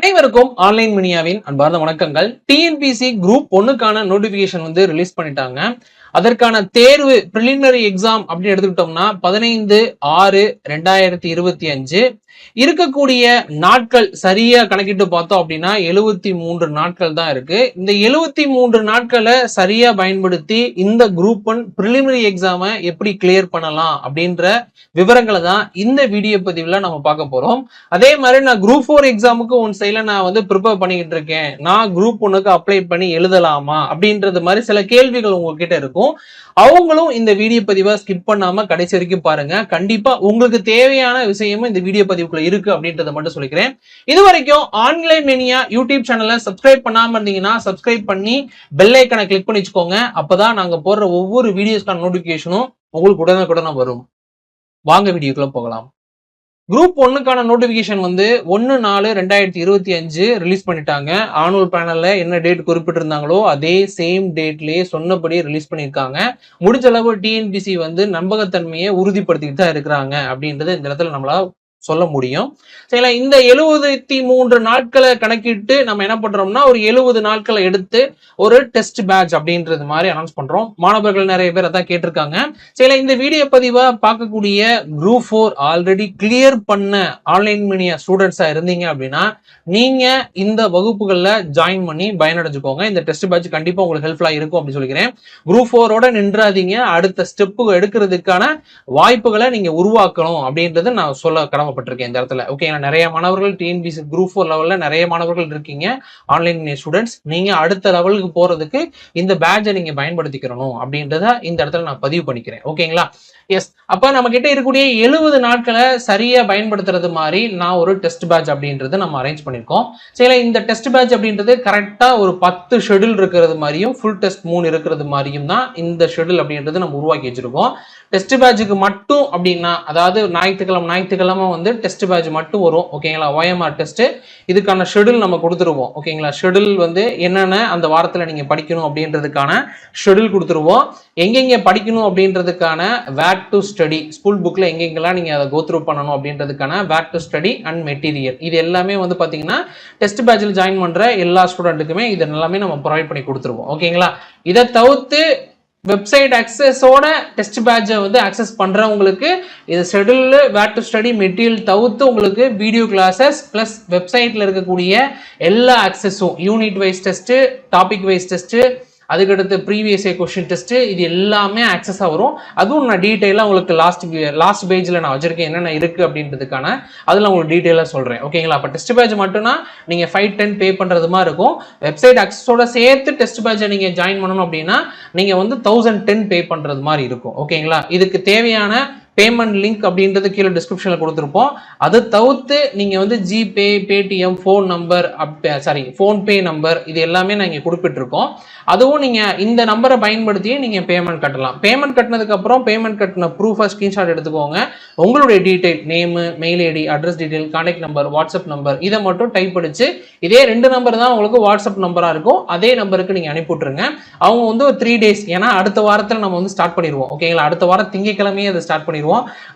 அனைவருக்கும் ஆன்லைன் மினியாவின் அன்பார்ந்த வணக்கங்கள். டிஎன்பிசி குரூப் ஒன்னுக்கான நோட்டிபிகேஷன் வந்து ரிலீஸ் பண்ணிட்டாங்க. அதற்கான தேர்வு ப்ரிலிமினரி எக்ஸாம் அப்படின்னு எடுத்துக்கிட்டோம்னா பதினைந்து ஆறு ரெண்டாயிரத்தி இருபத்தி அஞ்சு. இருக்கக்கூடிய நாட்கள் சரியா கணக்கிட்டு பார்த்தோம் அப்படின்னா எழுவத்தி மூன்று நாட்கள் தான் இருக்கு. இந்த எழுவத்தி மூன்று நாட்களை சரியா பயன்படுத்தி இந்த குரூப் ஒன் ப்ரிலிமினரி எக்ஸாமை எப்படி கிளியர் பண்ணலாம் அப்படின்ற விவரங்களை தான் இந்த வீடியோ பதிவுல நம்ம பார்க்க போறோம். அதே மாதிரி நான் குரூப் ஃபோர் எக்ஸாமுக்கு ஒன் சைட்ல நான் வந்து ப்ரிப்பேர் பண்ணிக்கிட்டு இருக்கேன். நான் குரூப் ஒன்னுக்கு அப்ளை பண்ணி எழுதலாமா? அப்படின்றது மாதிரி சில கேள்விகள் உங்ககிட்ட இருக்கும். அவங்களும் இந்த வீடியோ பதிவை ஸ்கிப் பண்ணாம கடைசி வரைக்கும் பாருங்க. கண்டிப்பா உங்களுக்கு தேவையான விஷயமும் இந்த வீடியோ பதிவுக்குள்ள இருக்கு அப்படின்றத மட்டும் சொல்லிக்கிறேன். இது வரைக்கும் ஆன்லைன் மெனியா யூடியூப் சேனலை சப்ஸ்கிரைப் பண்ணாம இருந்தீங்கன்னா சப்ஸ்கிரைப் பண்ணி பெல் ஐக்கனை கிளிக் பண்ணி வச்சுக்கோங்க. அப்பதான் நாங்க போடுற ஒவ்வொரு வீடியோஸ்க்கான நோட்டிபிகேஷனும் உங்களுக்கு உடனுக்குடனே வரும். வாங்க வீடியோக்குள்ள போகலாம். குரூப் ஒன்னுக்கான நோட்டிபிகேஷன் வந்து ஒன்று நாலு ரெண்டாயிரத்தி இருபத்தி அஞ்சு ரிலீஸ் பண்ணிட்டாங்க. ஆனுவல் பேனலில் என்ன டேட் குறிப்பிட்டிருந்தாங்களோ அதே சேம் டேட்லேயே சொன்னபடி ரிலீஸ் பண்ணியிருக்காங்க. முடிஞ்ச அளவு டிஎன்பிசி வந்து நம்பகத்தன்மையை உறுதிப்படுத்திக்கிட்டு தான் இருக்கிறாங்க அப்படின்றத இந்த இடத்துல நம்மளால் சொல்ல முடியும். சரிங்களா? இந்த எழுபத்தி மூன்று நாட்களை கணக்கிட்டு நம்ம என்ன பண்றோம்னா ஒரு எழுபது நாட்களை எடுத்து ஒரு டெஸ்ட் பேட்ச் அப்படின்றது மாதிரி அனௌன்ஸ் பண்றோம். மாணவர்கள் நிறைய பேர் அதான் கேட்டிருக்காங்க. சரிங்களா? இந்த வீடியோ பதிவை பார்க்கக்கூடிய குரூப் ஃபோர் ஆல்ரெடி கிளியர் பண்ண ஆன்லைன் மீடியா ஸ்டூடெண்ட்ஸா இருந்தீங்க அப்படின்னா நீங்க இந்த வகுப்புகள்ல ஜாயின் பண்ணி பயனடைஞ்சுக்கோங்க. இந்த டெஸ்ட் பேட்ச் கண்டிப்பா உங்களுக்கு ஹெல்ப்ஃபுல்லா இருக்கும் அப்படின்னு சொல்லிக்கிறேன். குரூப் ஃபோரோட நின்றாதீங்க. அடுத்த ஸ்டெப்பு எடுக்கிறதுக்கான வாய்ப்புகளை நீங்க உருவாக்கணும் அப்படின்றத நான் சொல்ல கடமைப்பட்டிருக்கேன் இந்த இடத்துல. ஓகே நிறைய மாணவர்கள் டிஎன்பிசி குரூப் ஃபோர் லெவல்ல நிறைய மாணவர்கள் இருக்கீங்க. ஆன்லைன் ஸ்டூடெண்ட்ஸ் நீங்க அடுத்த லெவலுக்கு போறதுக்கு இந்த பேட்சை நீங்க பயன்படுத்திக்கிறணும் அப்படின்றத இந்த இடத்துல நான் பதிவு பண்ணிக்கிறேன். ஓகேங்களா எஸ் அப்போ நம்ம கிட்ட இருக்கக்கூடிய எழுபது நாட்களை சரியாக பயன்படுத்துறது மாதிரி நான் ஒரு டெஸ்ட் பேட்ச் அப்படின்றது நம்ம அரேஞ்ச் பண்ணியிருக்கோம் சரி இந்த டெஸ்ட் பேட்ச் அப்படின்றது கரெக்டாக ஒரு பத்து ஷெடியூல் இருக்கிறது மாதிரியும் ஃபுல் டெஸ்ட் மூணு இருக்கிறது மாதிரியும் தான் இந்த ஷெடியூல் அப்படின்றது நம்ம உருவாக்கி வச்சிருக்கோம். டெஸ்ட் பேட்சுக்கு மட்டும் அப்படின்னா அதாவது ஞாயிற்றுக்கிழமை ஞாயிற்றுக்கிழமை வந்து டெஸ்ட் பேட்ச் மட்டும் வரும். ஓகேங்களா ஓஎம்ஆர் டெஸ்ட் இதுக்கான ஷெடியூல் நம்ம கொடுத்துருவோம். ஓகேங்களா ஷெடியூல் வந்து என்னென்ன அந்த வாரத்தில் நீங்கள் படிக்கணும் அப்படின்றதுக்கான ஷெடியூல் கொடுத்துருவோம். எங்கெங்கே படிக்கணும் அப்படின்றதுக்கான வேட் டு ஸ்டடி ஸ்கூல் புக்கில் எங்கெங்கெல்லாம் நீங்கள் அதை கோத்ரூ பண்ணணும் அப்படின்றதுக்கான what to study and material இது எல்லாமே வந்து பார்த்தீங்கன்னா டெஸ்ட் பேட்சில் ஜாயின் பண்ணுற எல்லா ஸ்டூடெண்ட்டுக்குமே இது எல்லாமே நம்ம ப்ரொவைட் பண்ணி கொடுத்துருவோம். ஓகேங்களா இதை தவிர்த்து வெப்சைட் அக்சஸோட டெஸ்ட் பேட்சை வந்து அக்சஸ் பண்ணுறவங்களுக்கு இது schedule what to study material தவிர்த்து உங்களுக்கு வீடியோ கிளாஸஸ் ப்ளஸ் வெப்சைட்டில் இருக்கக்கூடிய எல்லா அக்சஸும் unit wise test topic wise test அதுக்கடுத்து ப்ரீவியஸ் ஏ கொஸ்டின் டெஸ்ட்டு இது எல்லாமே ஆக்சஸாக வரும். அதுவும் நான் டீட்டெயிலாக உங்களுக்கு லாஸ்ட் லாஸ்ட் பேஜில் நான் வச்சிருக்கேன் என்னென்ன இருக்குது அப்படின்றதுக்கான அதில் உங்களுக்கு டீட்டெயிலாக சொல்கிறேன் ஓகேங்களா அப்போ டெஸ்ட் பேட்ச் மட்டும்னா நீங்கள் ஃபைவ் டென் பே பண்ணுறது மாதிரி இருக்கும். வெப்சைட் ஆக்சஸோட சேர்த்து டெஸ்ட் பேட்சை நீங்கள் ஜாயின் பண்ணணும் அப்படின்னா நீங்கள் வந்து தௌசண்ட் டென் பே பண்ணுறது மாதிரி இருக்கும். ஓகேங்களா இதுக்கு தேவையான பேமெண்ட் லிங்க் அப்படின்றது கீழே டிஸ்கிரிப்ஷனில் கொடுத்துருப்போம். அதை தவிர்த்து நீங்கள் வந்து GPay Paytm phone number app sorry PhonePe number இது எல்லாமே நாங்கள் குறிப்பிட்டிருக்கோம். அதுவும் நீங்கள் இந்த நம்பரை பயன்படுத்தியே நீங்கள் பேமெண்ட் கட்டலாம். பேமெண்ட் கட்டினதுக்கப்புறம் பேமெண்ட் கட்டின ப்ரூஃபாக ஸ்க்ரீன்ஷாட் எடுத்துக்கோங்க. உங்களுடைய detail name mail ID address detail contact number WhatsApp number இதை மட்டும் டைப் அடித்து இதே ரெண்டு நம்பர் தான் உங்களுக்கு வாட்ஸ்அப் நம்பராக இருக்கும். அதே நம்பருக்கு நீங்கள் அனுப்பிவிட்ருங்க அவங்க வந்து ஒரு த்ரீ டேஸ் ஏன்னா அடுத்த வாரத்தில் நம்ம வந்து ஸ்டார்ட் பண்ணிடுவோம். ஓகேங்களா அடுத்த வாரம் திங்கக்கிழமையே அதை ஸ்டார்ட் பண்ணிடுவோம்.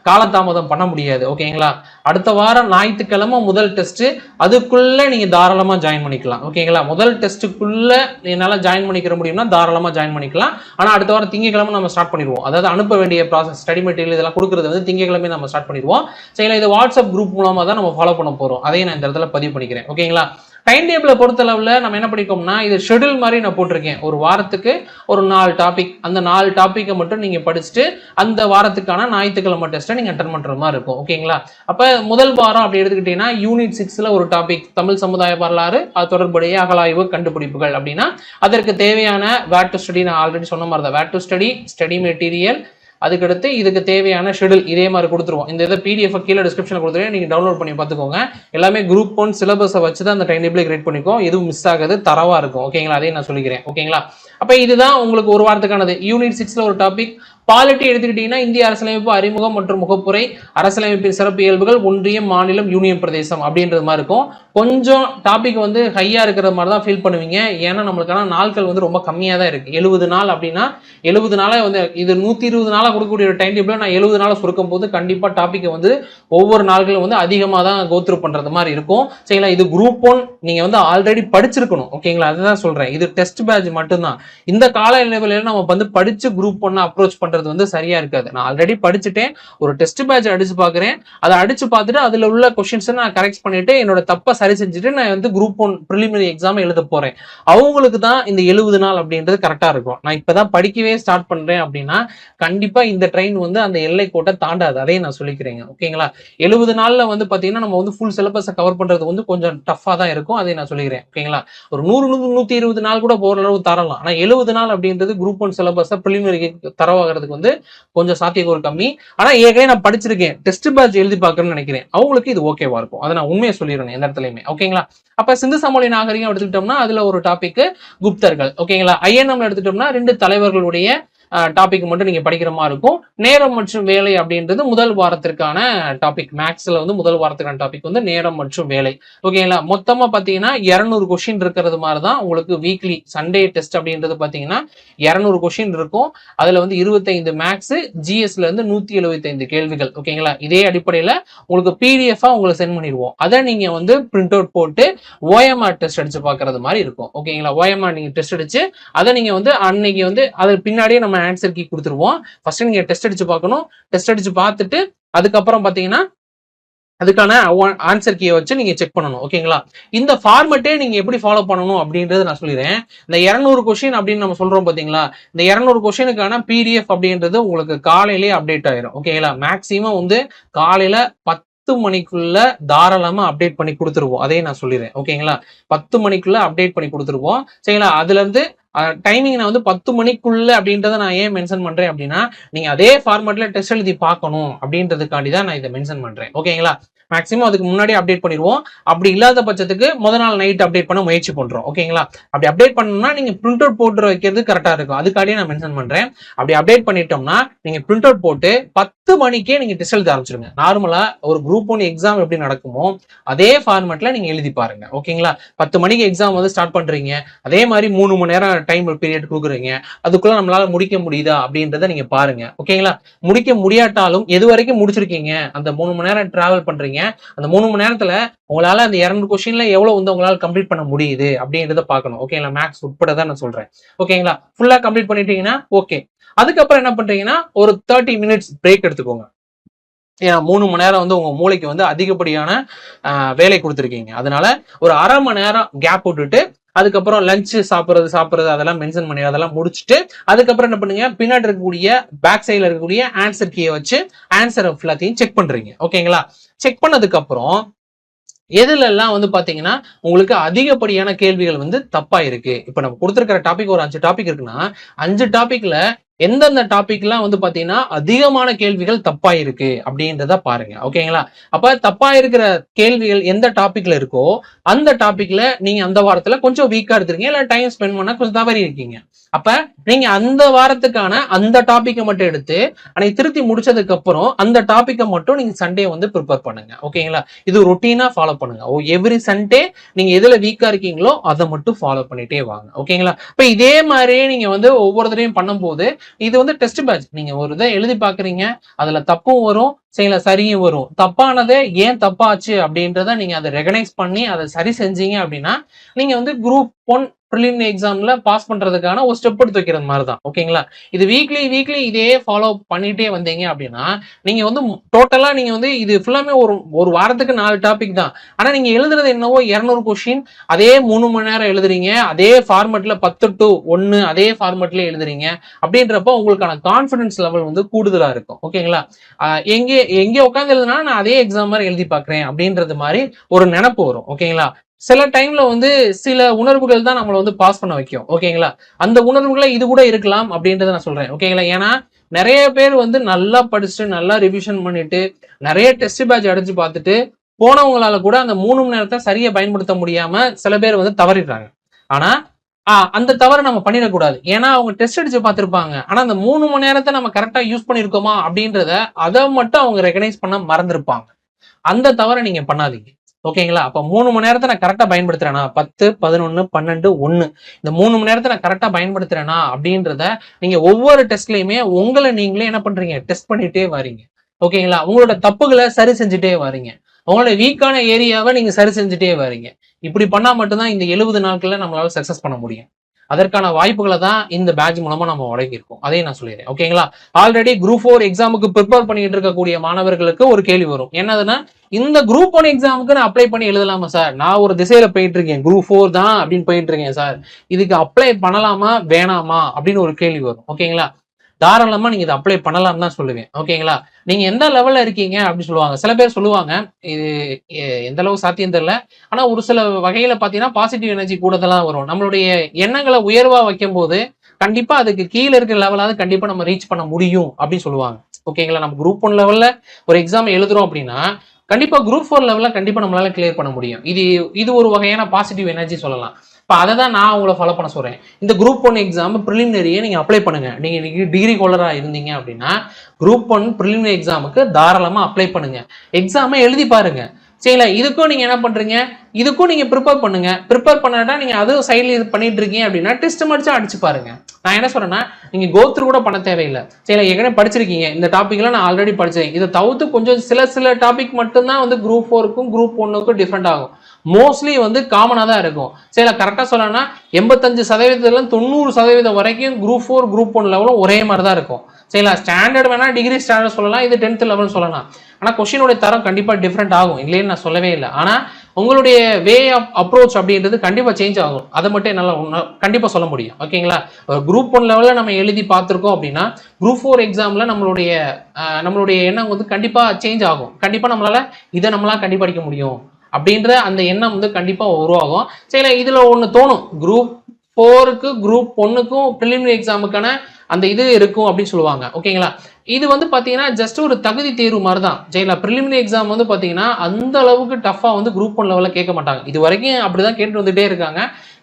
காலதாமதம் பண்ண முடியாது. ஓகேங்களா அடுத்த வாரம் ஞாயிற்றுக்கிழமை முதல் டெஸ்ட்டு அதுக்குள்ளே நீங்க தாராளமா ஜாயின் பண்ணிக்கலாம். ஓகேங்களா முதல் டெஸ்ட்டுக்குள்ள என்னால் ஜாயின் பண்ணிக்கிற முடியும்னா தாராளமா ஜாயின் பண்ணிக்கலாம். ஆனால் அடுத்த வாரம் திங்கக்கிழமை நம்ம ஸ்டார்ட் பண்ணிடுவோம். அதாவது அனுப்ப வேண்டிய ப்ராசஸ் ஸ்டடி மெட்டீரியல் இதெல்லாம் கொடுக்குறது வந்து திங்கக்கிழமை நம்ம ஸ்டார்ட் பண்ணிடுவோம். சரிங்களா இது வாட்ஸ்அப் குரூப் மூலமாக தான் நம்ம ஃபாலோ பண்ண போகிறோம் அதையும் நான் இந்த இடத்துல பதிவு பண்ணிக்கிறேன். ஓகேங்களா டைம் டேபிளை பொறுத்தளவில் நம்ம என்ன படிக்கோம்னா இது ஷெடியூல் மாதிரி நான் போட்டிருக்கேன். ஒரு வாரத்துக்கு ஒரு நாலு டாபிக் அந்த நாலு டாப்பிக்கை மட்டும் நீங்கள் படிச்சுட்டு அந்த வாரத்துக்கான ஞாயிற்றுக்கிழமை டெஸ்ட்டை நீங்கள் அட்டன் பண்ணுற மாதிரி இருக்கும். ஓகேங்களா அப்போ முதல் வாரம் அப்படி எடுத்துக்கிட்டீங்கன்னா யூனிட் சிக்ஸில் ஒரு டாபிக் தமிழ் சமுதாய வரலாறு அது தொடர்புடைய அகலாய்வு கண்டுபிடிப்புகள் அப்படின்னா அதற்கு தேவையான வேட் டு ஸ்டடி நான் ஆல்ரெடி சொன்ன மாதிரி தான். What to study study material அதுக்கடுத்து இதுக்கு தேவையான ஷெடியூல் இதே மாதிரி கொடுத்துருவோம். இந்த இதை பிடிஎஃப் கீழே டிஸ்கிரிப்ஷனில் கொடுத்துருவேன். நீங்கள் டவுன்லோட் பண்ணி பார்த்துக்கோங்க. எல்லாமே குரூப் ஒன் சிலபஸை வச்சு தான் அந்த டைம் டேபிளை கிரியேட் பண்ணிக்கோ எதுவும் மிஸ் ஆகாது தரவாக இருக்கும். ஓகேங்களா அதையும் நான் சொல்லிக்கிறேன். ஓகேங்களா அப்போ இதுதான் உங்களுக்கு ஒரு வாரத்துக்கானது. யூனிட் சிக்ஸில் ஒரு டாபிக் பாலிட்டி எடுத்துக்கிட்டீங்கன்னா இந்திய அரசியலமைப்பு அறிமுகம் மற்றும் முகப்புரை அரசியலமைப்பின் சிறப்பு இயல்புகள் ஒன்றியம் மாநிலம் யூனியன் பிரதேசம் அப்படின்றது மாதிரி இருக்கும். கொஞ்சம் டாபிக் வந்து ஹையா இருக்கிற மாதிரி தான் ஃபீல் பண்ணுவீங்க. ஏன்னா நம்மளுக்கான நாட்கள் வந்து ரொம்ப கம்மியாக தான் இருக்கு. எழுபது நாள் அப்படின்னா எழுபது நாளாக வந்து இது நூத்தி இருபது நாளாக கொடுக்கக்கூடிய ஒரு டைம் டேபிள் நான் எழுபது நாளாக சுருக்கும் போது கண்டிப்பா டாபிக் வந்து ஒவ்வொரு நாள்களும் வந்து அதிகமாக தான் கோத்ரூ பண்றது மாதிரி இருக்கும். சரிங்களா? இது குரூப் ஒன் நீங்க வந்து ஆல்ரெடி படிச்சிருக்கணும். ஓகேங்களா? அதுதான் சொல்றேன். இது டெஸ்ட் பேட்ச் மட்டும்தான். இந்த கால லெவலில் நம்ம வந்து படிச்சு குரூப் ஒன்னு அப்ரோச் பண்றது வந்து சரியா இருக்காது. நான் ஆல்ரெடி படிச்சுட்டேன் ஒரு டெஸ்ட் பேட்ச் அடிச்சு பாக்குறேன். அதை அடிச்சு பார்த்துட்டு அதுல உள்ள கொஸ்டின்ஸ் நான் கரெக்ட் பண்ணிட்டு என்னோட தப்பை சரி செஞ்சுட்டு நான் வந்து குரூப் ஒன் ப்ரிலிமினரி எக்ஸாம் எழுத போறேன். அவங்களுக்கு தான் இந்த எழுபது நாள் அப்படின்றது கரெக்டா இருக்கும். நான் இப்பதான் படிக்கவே ஸ்டார்ட் பண்றேன் அப்படின்னா கண்டிப்பா இந்த ட்ரெயின் வந்து அந்த எல்லை கோட்டை தாண்டாது. அதையும் நான் சொல்லிக்கிறேங்க. ஓகேங்களா எழுபது நாள்ல வந்து பாத்தீங்கன்னா நம்ம வந்து ஃபுல் சிலபஸை கவர் பண்றது வந்து கொஞ்சம் டஃபா தான் இருக்கும். அதை நான் சொல்லிக்கிறேன். ஓகேங்களா ஒரு நூறு நூறு நூத்தி இருபது நாள் கூட போற அளவு தரலாம். ஆனா எழுபது நாள் அப்படின்றது குரூப் ஒன் சிலபஸை தரவாகிறது தரவாகிறதுக்கு வந்து கொஞ்சம் சாத்தியக்கூறு கம்மி. ஆனா ஏற்கனவே நான் படிச்சிருக்கேன். டெஸ்ட் பேட்ச் எழுதி பார்க்கணும்னு நினைக்கிறேன். அவங்களுக்கு இது ஓகேவா இருக்கும். அதை நான் உண்மையை சொல்லிடுறேன் எந்த இடத்துலயுமே. ஓகேங்களா அப்ப சிந்து சமோலி நாகரிகம் எடுத்துக்கிட்டோம்னா அதுல ஒரு டாபிக் குப்தர்கள். ஓகேங்களா ஐஎன்எம் எடுத்துட்டோம்னா ரெண்டு தலைவர்களுடைய டாபிக் மட்டும் நீங்க படிக்கிற மாதிரி இருக்கும். நேரம் மற்றும் வேலை அப்படின்றது முதல் வாரத்திற்கான டாபிக் மேக்ஸ்ல வந்து முதல் வாரத்துக்கான டாபிக் வந்து நேரம் மற்றும் வேலை. ஓகேங்களா மொத்தமா பாத்தீங்கன்னா இருநூறு கொஸ்டின் இருக்கிறது மாதிரி தான் உங்களுக்கு வீக்லி சண்டே டெஸ்ட் அப்படின்றது பாத்தீங்கன்னா இருநூறு கொஸ்டின் இருக்கும். அதுல வந்து இருபத்தைந்து மேக்ஸ் ஜிஎஸ்ல இருந்து நூத்தி எழுபத்தைந்து கேள்விகள். ஓகேங்களா இதே அடிப்படையில உங்களுக்கு பிடிஎஃபா உங்களுக்கு சென்ட் பண்ணிடுவோம். அதை நீங்க வந்து பிரிண்ட் அவுட் போட்டு ஓஎம்ஆர் டெஸ்ட் அடிச்சு பாக்குறது மாதிரி இருக்கும். ஓகேங்களா ஓஎம்ஆர் நீங்க டெஸ்ட் அடிச்சு அதை நீங்க வந்து அன்னைக்கு வந்து அது பின்னாடியே நம்ம ஆன்சர் கீ கொடுத்துருவோம். ஃபர்ஸ்ட் நீங்க டெஸ்ட் அடிச்சு பார்க்கணும். டெஸ்ட் அடிச்சு பார்த்துட்டு அதுக்கப்புறம் பார்த்தீங்கன்னா அதுக்கான ஆன்சர் கீயை வச்சு நீங்க செக் பண்ணணும். ஓகேங்களா இந்த ஃபார்மெட்டே நீங்க எப்படி ஃபாலோ பண்ணணும் அப்படின்றது நான் சொல்லிடுறேன். இந்த இரநூறு கொஸ்டின் அப்படின்னு நம்ம சொல்றோம் பாத்தீங்களா? இந்த இரநூறு கொஸ்டினுக்கான பிடிஎஃப் அப்படின்றது உங்களுக்கு காலையிலேயே அப்டேட் ஆயிரும். ஓகேங்களா மேக்ஸிமம் வந்து காலையில பத்து மணிக்குள்ள தாராளமா அப்டேட் பண்ணி கொடுத்துருவோம். அதே நான் சொல்லிடுறேன். ஓகேங்களா பத்து மணிக்குள்ள அப்டேட் பண்ணி கொடுத்துருவோம். சரிங்களா? அதுல இருந்து டைமிங் நான் வந்து பத்து மணிக்குள்ள அப்படின்றத நான் ஏன் மென்ஷன் பண்றேன் அப்படின்னா நீங்க அதே ஃபார்மேட்ல டெஸ்ட் எழுதி பார்க்கணும் அப்படின்றதுக்காண்டி தான் நான் இதை மென்ஷன் பண்றேன். ஓகேங்களா மேக்ஸிமம் அதுக்கு முன்னாடி அப்டேட் பண்ணிடுவோம். அப்படி இல்லாத பட்சத்துக்கு முத நாள் நைட் அப்டேட் பண்ண முயற்சி பண்றோம். ஓகேங்களா அப்படி அப்டேட் பண்ணணும்னா நீங்க பிரிண்ட் அவுட் போட்டு வைக்கிறது கரெக்டா இருக்கும். அதுக்காடியே நான் மென்ஷன் பண்றேன். அப்படி அப்டேட் பண்ணிட்டோம்னா நீங்க பிரிண்ட் அவுட் போட்டு பத்து மணிக்கே நீங்க டெஸ்ட் எழுத ஆரம்பிச்சிருங்க. நார்மலா ஒரு குரூப் ஒன் எக்ஸாம் எப்படி நடக்குமோ அதே ஃபார்மேட்ல நீங்க எழுதி பாருங்க. ஓகேங்களா பத்து மணிக்கு எக்ஸாம் வந்து ஸ்டார்ட் பண்றீங்க. அதே மாதிரி மூணு மணி நேரம் டைம் பீரியட் கொடுக்குறீங்க அதுக்குள்ள நம்மளால முடிக்க முடியுதா அப்படின்றத நீங்க பாருங்க. ஓகேங்களா? முடிக்க முடியாட்டாலும் எது வரைக்கும் முடிச்சிருக்கீங்க? அந்த மூணு மணி நேரம் டிராவல் பண்றீங்க. அந்த மூணு மணி நேரத்துல உங்களால அந்த இரநூறு கொஸ்டின்ல எவ்வளவு வந்து உங்களால கம்ப்ளீட் பண்ண முடியுது அப்படின்றத பார்க்கணும். ஓகேங்களா? மேக்ஸ் உட்பட தான் நான் சொல்றேன். ஓகேங்களா? ஃபுல்லா கம்ப்ளீட் பண்ணிட்டீங்கன்னா ஓகே அதுக்கப்புறம் என்ன பண்றீங்கன்னா ஒரு தேர்ட்டி மினிட்ஸ் பிரேக் எடுத்துக்கோங்க. ஏன்னா மூணு மணி நேரம் வந்து உங்க மூளைக்கு வந்து அதிகப்படியான வேலை கொடுத்துருக்கீங்க. அதனால ஒரு அரை மணி நேரம் கேப் விட்டுட்டு அதுக்கப்புறம் லஞ்ச் சாப்பிட்றது சாப்பிட்றது அதெல்லாம் மென்ஷன் பண்ணி அதெல்லாம் முடிச்சுட்டு அதுக்கப்புறம் என்ன பண்ணுங்க? பின்னாடி இருக்கக்கூடிய பேக் சைடில் இருக்கக்கூடிய ஆன்சர் கீயை வச்சு ஆன்சர் எல்லாத்தையும் செக் பண்றீங்க. ஓகேங்களா செக் பண்ணதுக்கப்புறம் எதுலெல்லாம் எதுல எல்லாம் வந்து பாத்தீங்கன்னா உங்களுக்கு அதிகப்படியான கேள்விகள் வந்து தப்பா இருக்கு. இப்ப நம்ம கொடுத்துருக்கிற டாபிக் ஒரு அஞ்சு டாபிக் இருக்குன்னா அஞ்சு டாபிக்ல எந்தெந்த டாபிக்லாம் வந்து பாத்தீங்கன்னா அதிகமான கேள்விகள் தப்பா இருக்கு அப்படின்றத பாருங்க. ஓகேங்களா அப்ப தப்பா இருக்கிற கேள்விகள் எந்த டாபிக்ல இருக்கோ அந்த டாபிக்ல நீங்க அந்த வாரத்துல கொஞ்சம் வீக்கா எடுத்துருக்கீங்க இல்ல டைம் ஸ்பெண்ட் பண்ணா கொஞ்சம் தவறி இருக்கீங்க. அப்ப நீங்க அந்த வாரத்துக்கான அந்த டாபிக்கை மட்டும் எடுத்து அன்னைக்கு திருத்தி முடிச்சதுக்கு அப்புறம் அந்த டாபிக்கை மட்டும் நீங்க சண்டே வந்து ப்ரிப்பேர் பண்ணுங்க. ஓகேங்களா இது ரொட்டீனா ஃபாலோ பண்ணுங்க. ஓ எவ்ரி சண்டே நீங்க எதுல வீக்கா இருக்கீங்களோ அதை மட்டும் ஃபாலோ பண்ணிட்டே வாங்க. ஓகேங்களா இப்ப இதே மாதிரியே நீங்க வந்து ஒவ்வொருத்தரையும் பண்ணும்போது இது வந்து டெஸ்ட் பேட்ச் நீங்க ஒரு இதை எழுதி பாக்குறீங்க அதுல தப்பும் வரும் சரிங்களா? சரியும் வரும் தப்பானதே ஏன் தப்பாச்சு அப்படின்றத நீங்க அதை ரெகனைஸ் பண்ணி அதை சரி செஞ்சீங்க அப்படின்னா நீங்க வந்து குரூப் ஒன் ப்ரிலிமினரி எக்ஸாம்ல பாஸ் பண்றதுக்கான ஒரு ஸ்டெப் எடுத்து வைக்கிறது மாதிரி தான் ஓகேங்களா? இது வீக்லி வீக்லி இதே ஃபாலோ பண்ணிட்டே வந்தீங்க அப்படின்னா நீங்க வந்து டோட்டலா நீங்க வந்து இது ஃபுல்லாமே ஒரு ஒரு வாரத்துக்கு நாலு டாபிக் தான். ஆனா நீங்க எழுதுறது என்னவோ இரநூறு கொஸ்டின் அதே மூணு மணி நேரம் எழுதுறீங்க அதே ஃபார்மெட்ல பத்து டு ஒன்னு அதே ஃபார்மெட்ல எழுதுறீங்க அப்படின்றப்ப உங்களுக்கான கான்ஃபிடன்ஸ் லெவல் வந்து கூடுதலா இருக்கும். ஓகேங்களா? எங்கே எங்கே உட்காந்து எழுதுனா நான் அதே எக்ஸாம் மாதிரி எழுதி பார்க்கறேன் அப்படின்றது மாதிரி ஒரு நினப்பு வரும் ஓகேங்களா? சில டைம்ல வந்து சில உணர்வுகள் தான் நம்மளை வந்து பாஸ் பண்ண வைக்கும் ஓகேங்களா? அந்த உணர்வுகளை இது கூட இருக்கலாம் அப்படின்றத நான் சொல்றேன் ஓகேங்களா? ஏன்னா நிறைய பேர் வந்து நல்லா படிச்சுட்டு நல்லா ரிவிஷன் பண்ணிட்டு நிறைய டெஸ்ட் பேட்ச் அடிச்சு பார்த்துட்டு போனவங்களால கூட அந்த மூணு மணி நேரத்தை சரியா பயன்படுத்த முடியாம சில பேர் வந்து தவறிடுறாங்க. ஆனா ஆஹ் அந்த தவறை நம்ம பண்ணிடக்கூடாது. ஏன்னா அவங்க டெஸ்ட் அடிச்சு பார்த்திருப்பாங்க. ஆனா அந்த மூணு மணி நேரத்தை நம்ம கரெக்டா யூஸ் பண்ணிருக்கோமா அப்படின்றத அதை மட்டும் அவங்க ரெகனைஸ் பண்ண மறந்துருப்பாங்க. அந்த தவறை நீங்க பண்ணாதீங்க. ஓகேங்களா? அப்ப மூணு மணி நேரத்தை நான் கரெக்டா பயன்படுத்துறேனா? பத்து பதினொன்னு பன்னெண்டு ஒன்னு இந்த மூணு மணி நேரத்தை நான் கரெக்டா பயன்படுத்துறேனா அப்படின்றத நீங்க ஒவ்வொரு டெஸ்ட்லயுமே உங்களை நீங்களே என்ன பண்றீங்க? டெஸ்ட் பண்ணிட்டே வரீங்க. ஓகேங்களா? உங்களோட தப்புகளை சரி செஞ்சுட்டே வரீங்க. உங்களோட வீக்கான ஏரியாவை நீங்க சரி செஞ்சுட்டே வரீங்க இப்படி பண்ணா மட்டும்தான் இந்த எழுபது நாட்கள்ல நம்மளால சக்சஸ் பண்ண முடியும். அதற்கான வாய்ப்புகளை தான் இந்த பேட்ச் மூலமா நம்ம வழங்கியிருக்கோம். அதையும் நான் சொல்லிடுறேன். ஓகேங்களா ஆல்ரெடி குரூப் ஃபோர் எக்ஸாமுக்கு ப்ரிப்பேர் பண்ணிட்டு இருக்கக்கூடிய மாணவர்களுக்கு ஒரு கேள்வி வரும். என்னதுன்னா இந்த குரூப் ஒன் எக்ஸாமுக்கு நான் அப்ளை பண்ணி எழுதலாமா சார் நான் ஒரு திசையில போயிட்டு இருக்கேன். குரூப் ஃபோர் தான் அப்படின்னு போயிட்டு இருக்கேன் சார் இதுக்கு அப்ளை பண்ணலாமா வேணாமா அப்படின்னு ஒரு கேள்வி வரும். ஓகேங்களா தாராளமா நீங்க இதை அப்ளை பண்ணலாம் தான் சொல்லுவேன். ஓகேங்களா நீங்க எந்த லெவல்ல இருக்கீங்க அப்படின்னு சொல்லுவாங்க. சில பேர் சொல்லுவாங்க இது எந்த அளவு சாத்தியம் தெரியல. ஆனா ஒரு சில வகையில பாத்தீங்கன்னா பாசிட்டிவ் எனர்ஜி கூடதெல்லாம் வரும். நம்மளுடைய எண்ணங்களை உயர்வா வைக்கும் போது கண்டிப்பா அதுக்கு கீழே இருக்கிற லெவலாவது கண்டிப்பா நம்ம ரீச் பண்ண முடியும் அப்படின்னு சொல்லுவாங்க. ஓகேங்களா நம்ம குரூப் ஒன் லெவல்ல ஒரு எக்ஸாம் எழுதுறோம் அப்படின்னா கண்டிப்பா குரூப் ஃபோர் லெவலில் கண்டிப்பா நம்மளால கிளியர் பண்ண முடியும். இது இது ஒரு வகையான பாசிட்டிவ் எனர்ஜி சொல்லலாம். இப்போ அதை தான் நான் உங்களை ஃபாலோ பண்ண சொல்றேன். இந்த குரூப் ஒன் எக்ஸாம் ப்ரிலிமினரியை நீங்கள் அப்ளை பண்ணுங்க. நீங்கள் இன்னைக்கு டிகிரி ஹோல்டராக இருந்தீங்க அப்படின்னா குரூப் ஒன் ப்ரிலிமினரி எக்ஸாமுக்கு தாராளமா அப்ளை பண்ணுங்க. எக்ஸாமை எழுதி பாருங்க. சரிங்களா? இதுக்கும் நீங்க என்ன பண்றீங்க? இதுக்கும் நீங்க ப்ரிப்பேர் பண்ணுங்க. ப்ரிப்பேர் பண்ணாட்டா நீங்க அதுவும் சைடில் இது பண்ணிட்டு இருக்கீங்க அப்படின்னா டெஸ்ட் மடிச்சா அடிச்சு பாருங்க. நான் என்ன சொல்றேன்னா நீங்க கோத்ரு கூட பண்ண தேவையில்லை. சரிங்களா? ஏற்கனவே படிச்சிருக்கீங்க. இந்த டாப்பிக்லாம் நான் ஆல்ரெடி படிச்சேன். இதை தவிர்த்து கொஞ்சம் சில சில டாபிக் மட்டும்தான் வந்து குரூப் ஃபோருக்கும் குரூப் ஒன்னுக்கும் டிஃப்ரெண்ட் ஆகும். மோஸ்ட்லி வந்து காமனாக தான் இருக்கும். சரி கரெக்டாக சொல்லணும்னா எண்பத்தஞ்சு சதவீதத்துல தொண்ணூறு சதவீதம் வரைக்கும் குரூப் ஃபோர் குரூப் ஒன் லெவலும் ஒரே மாதிரி தான் இருக்கும். சரிங்களா? ஸ்டாண்டர்ட் வேணா டிகிரி ஸ்டாண்டர்ட் சொல்லலாம் இது டென்த் லெவல் சொல்லலாம். ஆனால் கொஷினுடைய தரம் கண்டிப்பாக டிஃப்ரெண்ட் ஆகும். இல்லைன்னு நான் சொல்லவே இல்லை. ஆனால் உங்களுடைய வே ஆஃப் அப்ரோச் அப்படின்றது கண்டிப்பாக சேஞ்ச் ஆகும். அதை மட்டும் என்னால் கண்டிப்பாக சொல்ல முடியும். ஓகேங்களா? குரூப் ஒன் லெவலில் நம்ம எழுதி பார்த்துருக்கோம் அப்படின்னா குரூப் ஃபோர் எக்ஸாமில் நம்மளுடைய நம்மளுடைய எண்ணம் வந்து கண்டிப்பாக சேஞ்ச் ஆகும். கண்டிப்பாக நம்மளால் இதை நம்மளால் கண்டிப்பாக படிக்க முடியும். அப்படின்ற அந்த எண்ணம் வந்து கண்டிப்பாக உருவாகும். சரி இதில் ஒன்று தோணும். குரூப் ஃபோருக்கு குரூப் ஒன்றுக்கும் ப்ரிலிமினரி எக்ஸாமுக்கான அந்த இது இருக்கும் அப்படின்னு சொல்லுவாங்க. ஓகேங்களா இது வந்து பார்த்தீங்கன்னா ஜஸ்ட் ஒரு தகுதி தேர்வு மாதிரி தான் சரிங்களா? ப்ரிலிமினரி எக்ஸாம் வந்து பார்த்தீங்கன்னா அந்த அளவுக்கு டஃப்பாக வந்து குரூப் ஒன் லெவலில் கேட்க மாட்டாங்க. இது வரைக்கும் அப்படி தான் கேட்டு வந்துட்டே இருக்காங்க.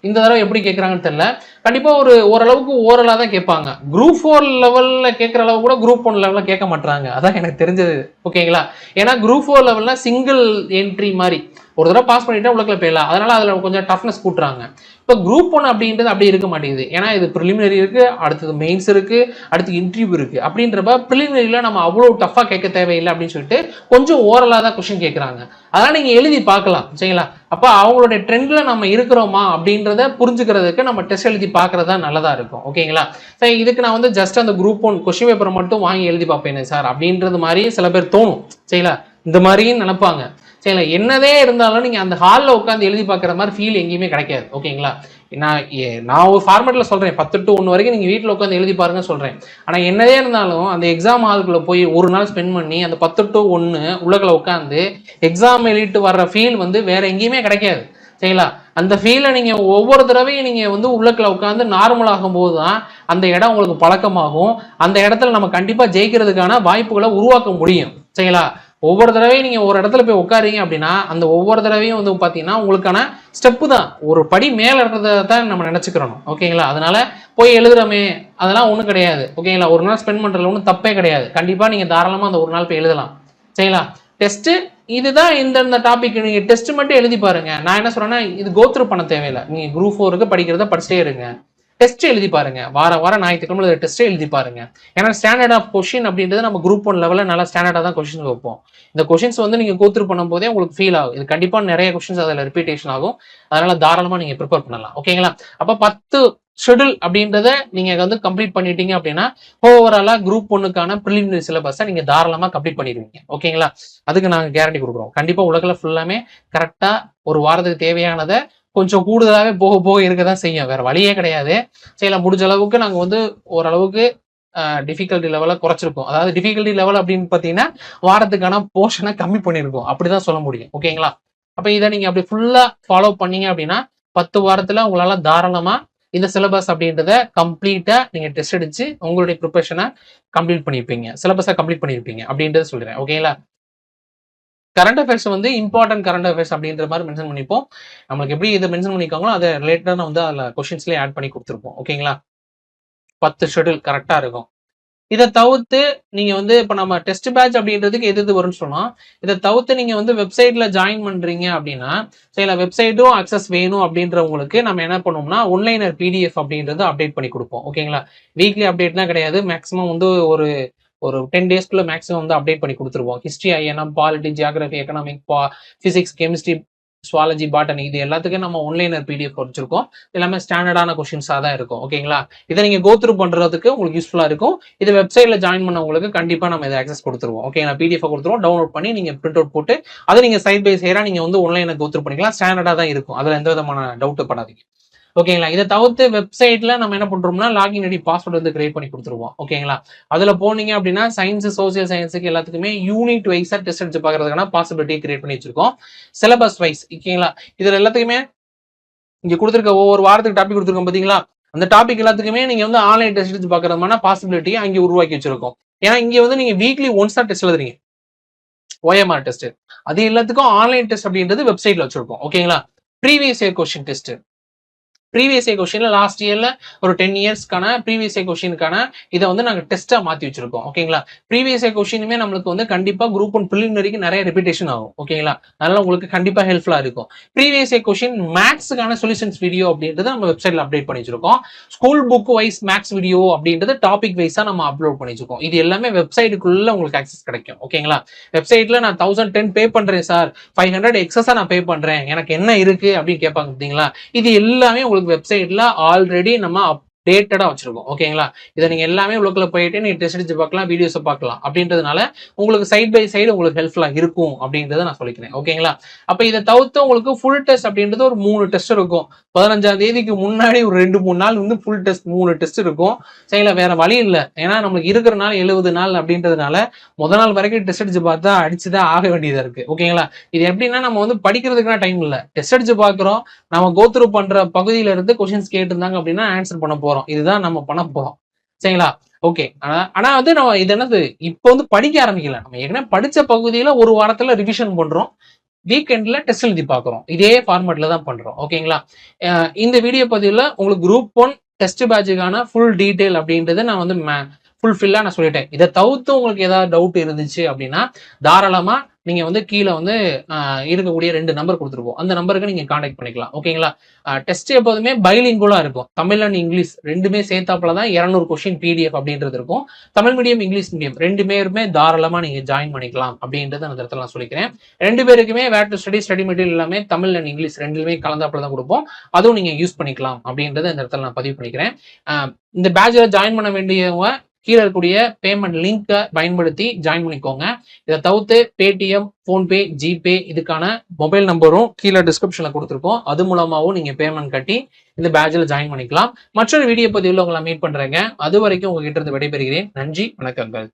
இந்த தடவை எப்படி கேட்குறாங்கன்னு தெரியல. கண்டிப்பாக ஒரு ஓரளவுக்கு ஓரலாக தான் கேட்பாங்க. குரூப் ஃபோர் லெவலில் கேட்குற அளவு கூட குரூப் ஒன் லெவலில் கேட்க மாட்டாங்க அதான் எனக்கு தெரிஞ்சது. ஓகேங்களா? ஏன்னா குரூப் ஃபோர் லெவலில் சிங்கிள் என்ட்ரி மாதிரி. ஒரு தடவை பாஸ் பண்ணிட்டா உள்ளக்கில் போயிடலாம். அதனால அதில் கொஞ்சம் டஃப்னஸ் கூட்டுறாங்க. இப்போ குரூப் ஒன் அப்படின்றது அப்படியே இருக்க மாட்டேங்குது. ஏன்னா இது ப்ரிலிமினரி இருக்குது அடுத்தது மெயின்ஸ் இருக்குது அடுத்து இன்டர்வியூ இருக்குது அப்படின்றப்ப ப்ரிலிமினரியில் நம்ம அவ்வளோ டஃப்பாக கேட்க தேவையில்லை அப்படின்னு சொல்லிட்டு கொஞ்சம் ஓரலாக தான் கொஷின் கேட்குறாங்க. அதெல்லாம் நீங்கள் எழுதி பார்க்கலாம் சரிங்களா? அப்போ அவங்களுடைய ட்ரெண்டில் நம்ம இருக்கிறோமா அப்படின்றத புரிஞ்சுக்கிறதுக்கு நம்ம டெஸ்ட் எழுதி பார்க்கறது தான் நல்லதாக இருக்கும் ஓகேங்களா? சார் இதுக்கு நான் வந்து ஜஸ்ட் அந்த குரூப் ஒன் கொஷின் பேப்பரை மட்டும் வாங்கி எழுதி பார்ப்பேனே சார் அப்படின்றது மாதிரி சில பேர் தோணும் சரிங்களா? இந்த மாதிரியும் நினைப்பாங்க. சரிங்களா? என்னதே இருந்தாலும் நீங்கள் அந்த ஹாலில் உட்காந்து எழுதி பார்க்குற மாதிரி ஃபீல் எங்கேயுமே கிடைக்காது. ஓகேங்களா? நான் ஏ- நான் ஒரு ஃபார்மேட்டில் சொல்கிறேன் பத்து டு ஒன்று வரைக்கும் நீங்கள் வீட்டில் உட்காந்து எழுதி பாருங்கன்னு சொல்கிறேன் ஆனால் என்னதே இருந்தாலும் அந்த எக்ஸாம் ஹாலுக்குள்ளே போய் ஒரு நாள் ஸ்பெண்ட் பண்ணி அந்த பத்து டு ஒன்று உள்ளக்குள்ள உட்காந்து எக்ஸாம் எழுதிட்டு வர்ற ஃபீல் வந்து வேற எங்கேயுமே கிடைக்காது. சரிங்களா? அந்த ஃபீலை நீங்கள் ஒவ்வொரு தடவையும் நீங்கள் வந்து உள்ளக்கில் உட்காந்து நார்மல் ஆகும்போது தான் அந்த இடம் உங்களுக்கு பழக்கமாகும். அந்த இடத்துல நம்ம கண்டிப்பாக ஜெயிக்கிறதுக்கான வாய்ப்புகளை உருவாக்க முடியும். சரிங்களா? ஒவ்வொரு தடவையும் நீங்கள் ஒரு இடத்துல போய் உட்காரீங்க அப்படின்னா அந்த ஒவ்வொரு தடவையும் வந்து பார்த்தீங்கன்னா உங்களுக்கான ஸ்டெப்பு தான். ஒரு படி மேலே இருக்கிறத தான் நம்ம நினச்சிக்கிறோம் ஓகேங்களா? அதனால போய் எழுதுகிறோமே அதெல்லாம் ஒன்றும் கிடையாது. ஓகேங்களா? ஒரு நாள் ஸ்பெண்ட் பண்ணுறதுல ஒன்றும் தப்பே கிடையாது. கண்டிப்பாக நீங்கள் தாராளமாக அந்த ஒரு நாள் போய் எழுதலாம். சரிங்களா? டெஸ்ட்டு இதுதான் இந்தந்த டாபிக் நீங்கள் டெஸ்ட் மட்டும் எழுதி பாருங்கள் நான் என்ன சொல்கிறேன்னா இது கோத்ரூ பண்ண தேவையில்லை. நீங்கள் குரூப் ஃபோருக்கு படிக்கிறத படிச்சிட்டே இருங்க. டெஸ்ட் எழுதி பாருங்க. வார வாரம் ஞாயிற்றுக்கிழமை டெஸ்ட் எழுதி பாருங்க. ஏன்னா ஸ்டாண்டர்ட் ஆஃப் கொஷின் அப்படின்றது நம்ம குரூப் ஒன் லெவலில் நல்லா ஸ்டாண்டர்டாக தான் கொஷின்ஸ் வைப்போம். இந்த கொஷின்ஸ் வந்து நீங்க கோத்ரூ பண்ணும்போதே உங்களுக்கு ஃபீல் ஆகும். இது கண்டிப்பாக நிறைய கொஷின்ஸ் அதில் ரிப்பீட்டேஷன் ஆகும். அதனால தாராளமா நீங்க ப்ரிப்பேர் பண்ணலாம். ஓகேங்களா அப்போ பத்து ஷெடியூல் அப்படின்றத நீங்க வந்து கம்ப்ளீட் பண்ணிட்டீங்க அப்படின்னா ஓவராலா குரூப் ஒன்னுக்கான ப்ரிலிமினரி சிலபஸை நீங்க தாராளமா கம்ப்ளீட் பண்ணிடுவீங்க. ஓகேங்களா அதுக்கு நாங்க கேரண்டி கொடுக்குறோம். கண்டிப்பா உலகில் ஃபுல்லாமே கரெக்டா ஒரு வாரத்துக்கு தேவையானதை கொஞ்சம் கூடுதலாகவே போக போக இருக்க தான் செய்யும். வேற வழியே கிடையாது. சரி முடிஞ்ச அளவுக்கு நாங்கள் வந்து ஓரளவுக்கு டிஃபிகல்ட்டி லெவலை குறைச்சிருக்கோம். அதாவது டிஃபிகல்ட்டி லெவல் அப்படின்னு பார்த்தீங்கன்னா வாரத்துக்கான போர்ஷனை கம்மி பண்ணியிருக்கோம் அப்படிதான் சொல்ல முடியும். ஓகேங்களா அப்போ இதை நீங்க அப்படி ஃபுல்லா ஃபாலோ பண்ணீங்க அப்படின்னா பத்து வாரத்தில் உங்களால் தாராளமாக இந்த சிலபஸ் அப்படின்றத கம்ப்ளீட்டாக நீங்கள் டெஸ்ட் அடிச்சு உங்களுடைய ப்ரிப்பரேஷனை கம்ப்ளீட் பண்ணியிருப்பீங்க சிலபஸை கம்ப்ளீட் பண்ணியிருப்பீங்க அப்படின்றத சொல்கிறேன் ஓகேங்களா கரண்ட் அஃபேர்ஸ் வந்து இம்பார்ட்டன்ட் கரண்ட் அஃபேர்ஸ் அப்படின்ற மாதிரி மென்ஷன் பண்ணிப்போம். நம்மளுக்கு எப்படி இதை மென்ஷன் பண்ணிக்காங்களோ அதை ரிலேட்டடாக வந்து அதில் கொஷின்ஸ்லேயே ஆட் பண்ணி கொடுத்துருப்போம். ஓகேங்களா பத்து ஷெடியூல் கரெக்டாக இருக்கும். இதை தவிர்த்து நீங்க வந்து இப்போ நம்ம டெஸ்ட் பேட்ச் அப்படின்றதுக்கு எது எது வரும்னு சொன்னால் இதை தவிர்த்து நீங்கள் வந்து வெப்சைட்டில் ஜாயின் பண்றீங்க அப்படின்னா சில வெப்சைட்டும் அக்சஸ் வேணும் அப்படின்றவங்களுக்கு நம்ம என்ன பண்ணுவோம்னா ஒன்லைனர் பிடிஎஃப் அப்படின்றது அப்டேட் பண்ணி கொடுப்போம். ஓகேங்களா வீக்லி அப்டேட்லாம் கிடையாது. மேக்ஸிமம் வந்து ஒரு ஒரு டென் டேஸ்க்குள்ள மேக்ஸிமம் வந்து அப்டேட் பண்ணி கொடுத்துருவோம். History INM polity geography economic பா ஃபிசிக்ஸ் கெமிஸ்ட்ரி சுவாலஜி பாட்டனி இது எல்லாத்துக்கும் நம்ம ஒன்லைனர் பிடிஎஃப் வச்சிருக்கோம். எல்லாமே ஸ்டாண்டர்டான கொஷின்ஸாக தான் இருக்கும். ஓகேங்களா இதை நீங்கள் கோத்ரூ பண்றதுக்கு உங்களுக்கு யூஸ்ஃபுல்லாக இருக்கும். இது வெப்சைட்ல ஜாயின் பண்ணவங்களுக்கு கண்டிப்பாக நம்ம இதை ஆக்சஸ் கொடுத்துருவோம். ஓகேங்களா பிடிஎஃப் கொடுத்துருவோம். டவுன்லோட் பண்ணி நீங்கள் பிரிண்ட் அவுட் போட்டு அதை நீங்கள் சைட் பை சைடாக நீங்கள் வந்து ஒன்லைனை கோத்ரூ பண்ணிக்கலாம். ஸ்டாண்டர்டாக தான் இருக்கும். அதில் எந்த விதமான டவுட்டு படாதீங்க ஓகேங்களா? இதை தவிர்த்து வெப்சைட்ல நம்ம என்ன பண்றோம்னா லாகின் ஐடி பாஸ்வேர்டு வந்து கிரியேட் பண்ணி கொடுத்துருவோம். ஓகேங்களா? அதுல போனீங்க அப்படின்னா சயின்ஸ் சோசியல் சயின்ஸுக்கு எல்லாத்துக்குமே யூனிட் வைஸா டெஸ்ட் அடிச்சு பாக்குறதுக்கான பாசிபிலிட்டி கிரியேட் பண்ணி வச்சிருக்கோம். சிலபஸ் வைஸ் ஓகேங்களா? இதுல எல்லாத்துக்குமே இங்க கொடுத்துருக்க ஒவ்வொரு வாரத்துக்கு டாபிக் கொடுத்துருக்கோம் பாத்தீங்களா? அந்த டாபிக் எல்லாத்துக்குமே நீங்க வந்து ஆன்லைன் டெஸ்ட் எடுத்து பாக்குறதுமான பாசிபிலிட்டி அங்கே உருவாக்கி வச்சிருக்கோம். ஏன்னா இங்க வந்து நீங்க வீக்லி ஒன்ஸ் தான் டெஸ்ட் எழுதுறீங்க. ஓஎம்ஆர் டெஸ்ட் அது எல்லாத்துக்கும் ஆன்லைன் டெஸ்ட் அப்படின்றது வெப்சைட்ல வச்சிருக்கோம். ஓகேங்களா? Previous year question test previous year கொஷின்ல last இயர்ல ஒரு டென் இயர்ஸ்க்கான ப்ரீவியஸ் இயர் கொஷினுக்கான இதை வந்து நாங்கள் டெஸ்ட்டா மாத்தி வச்சிருக்கோம். ஓகேங்களா ப்ரீவியஸ் இயர் கொஷினுமே நம்மளுக்கு வந்து கண்டிப்பா குரூப் ஒன் ப்ரிலிமினரிக்கு நிறைய ரிப்பீட்டேஷன் ஆகும். ஓகேங்களா அதனால உங்களுக்கு கண்டிப்பா ஹெல்ப்ஃபுல்லா இருக்கும். ப்ரீவியஸ் இயர் கொஷின் மேக்ஸுக்கான சொல்யூஷன்ஸ் வீடியோ அப்படின்றது நம்ம வெப்சைட்ல அப்டேட் பண்ணி வச்சிருக்கோம். School book wise maths video அப்படின்றது டாபிக் வைஸா நம்ம அப்லோட் பண்ணி வச்சிருக்கோம். இது எல்லாமே வெப்சைட்டுக்குள்ள உங்களுக்கு ஆக்சஸ் கிடைக்கும். ஓகேங்களா வெப்சைட்ல நான் தௌசண்ட் டென் பே பண்றேன் சார் ஃபைவ் ஹண்ட்ரட் எக்ஸஸா நான் பே பண்றேன். எனக்கு என்ன இருக்கு அப்படின்னு கேட்பாங்க பார்த்தீங்களா? இது எல்லாமே உங்களுக்கு வெப்சைட்ல ஆல்ரெடி நம்ம டேட்டடாக வச்சிருக்கோம். ஓகேங்களா இதை நீங்கள் எல்லாமே உலகில் போயிட்டு நீங்கள் டெஸ்ட் அடிச்சு பார்க்கலாம் வீடியோஸை பார்க்கலாம். அப்படின்றதுனால உங்களுக்கு சைட் பை சைடு உங்களுக்கு ஹெல்ப்ஃபுல்லாக இருக்கும் அப்படின்றத நான் சொல்லிக்கிறேன். ஓகேங்களா அப்போ இதை தவிர்த்து உங்களுக்கு ஃபுல் டெஸ்ட் அப்படின்றது ஒரு மூணு டெஸ்ட் இருக்கும். பதினஞ்சாம் தேதிக்கு முன்னாடி ஒரு ரெண்டு மூணு நாள் வந்து ஃபுல் டெஸ்ட் மூணு டெஸ்ட் இருக்கும். சரிங்களா? வேற வழி இல்லை. ஏன்னா நம்மளுக்கு இருக்கிற நாள் எழுபது நாள் அப்படின்றதுனால முத நாள் வரைக்கும் டெஸ்ட் அடிச்சு பார்த்தா அடிச்சுதான் ஆக வேண்டியதாக இருக்கு. ஓகேங்களா இது எப்படின்னா நம்ம வந்து படிக்கிறதுக்குனா டைம் இல்லை. டெஸ்ட் அடிச்சு பார்க்குறோம். நம்ம கோத்ரூ பண்ற பகுதியில இருந்து கொஸ்டின்ஸ் கேட்டிருந்தாங்க அப்படின்னா ஆன்சர் பண்ண போறோம். இதுதான் நம்ம பண்ண போறோம். சரிங்களா? ஓகே ஆனா ஆனா வந்து நம்ம இது என்னது? இப்போ வந்து படிக்க ஆரம்பிக்கல. நம்ம ஏற்கனவே படிச்ச பகுதியில ஒரு வாரத்துல ரிவிஷன் பண்றோம். வீக்கெண்ட்ல டெஸ்ட் எழுதி பார்க்குறோம். இதே ஃபார்மேட்ல தான் பண்றோம். ஓகேங்களா இந்த வீடியோ பதிவில் உங்களுக்கு குரூப் ஒன் டெஸ்ட் பேட்சுக்கான ஃபுல் டீடைல் அப்படின்றத நான் வந்து ஃபுல்ஃபில்லாக நான் சொல்லிட்டேன். இதை தவிர்த்து உங்களுக்கு ஏதாவது டவுட் இருந்துச்சு அப்படின்னா தாராளமாக நீங்கள் வந்து கீழே வந்து இருக்கக்கூடிய ரெண்டு நம்பர் கொடுத்துருப்போம். அந்த நம்பருக்கு நீங்கள் காண்டாக்ட் பண்ணிக்கலாம். ஓகேங்களா டெஸ்ட் எப்போதுமே பைலிங்குலாக இருக்கும். தமிழ் அண்ட் இங்கிலீஷ் ரெண்டுமே சேர்த்தாப்புல தான் இரநூறு கொஸ்டின் பிடிஎஃப் அப்படின்றது இருக்கும். தமிழ் மீடியம் இங்கிலீஷ் மீடியம் ரெண்டு பேருமே தாராளமாக நீங்கள் ஜாயின் பண்ணிக்கலாம் அப்படின்றத அந்த இடத்துல நான் சொல்லிக்கிறேன். ரெண்டு பேருக்குமே what to study study material எல்லாமே தமிழ் அண்ட் இங்கிலீஷ் ரெண்டுமே கலந்தாப்புல தான் கொடுப்போம். அதுவும் நீங்கள் யூஸ் பண்ணிக்கலாம் அப்படின்றத இந்த இடத்துல நான் பதிவு பண்ணிக்கிறேன். இந்த பேட்சில் ஜாயின் பண்ண வேண்டியவங்க கீழே இருக்கக்கூடிய பேமெண்ட் லிங்கை பயன்படுத்தி ஜாயின் பண்ணிக்கோங்க. இதை தவிர்த்து பேடிஎம் ஃபோன்பே ஜிபே இதுக்கான மொபைல் நம்பரும் கீழே டிஸ்கிரிப்ஷனில் கொடுத்துருக்கோம். அது மூலமாகவும் நீங்கள் பேமெண்ட் கட்டி இந்த பேட்சில் ஜாயின் பண்ணிக்கலாம். மற்றொரு வீடியோ பதிவில் உங்களை மீட் பண்ணுறேங்க அது வரைக்கும் உங்ககிட்ட இருந்து விடைபெறுகிறேன். நன்றி வணக்கங்கள்.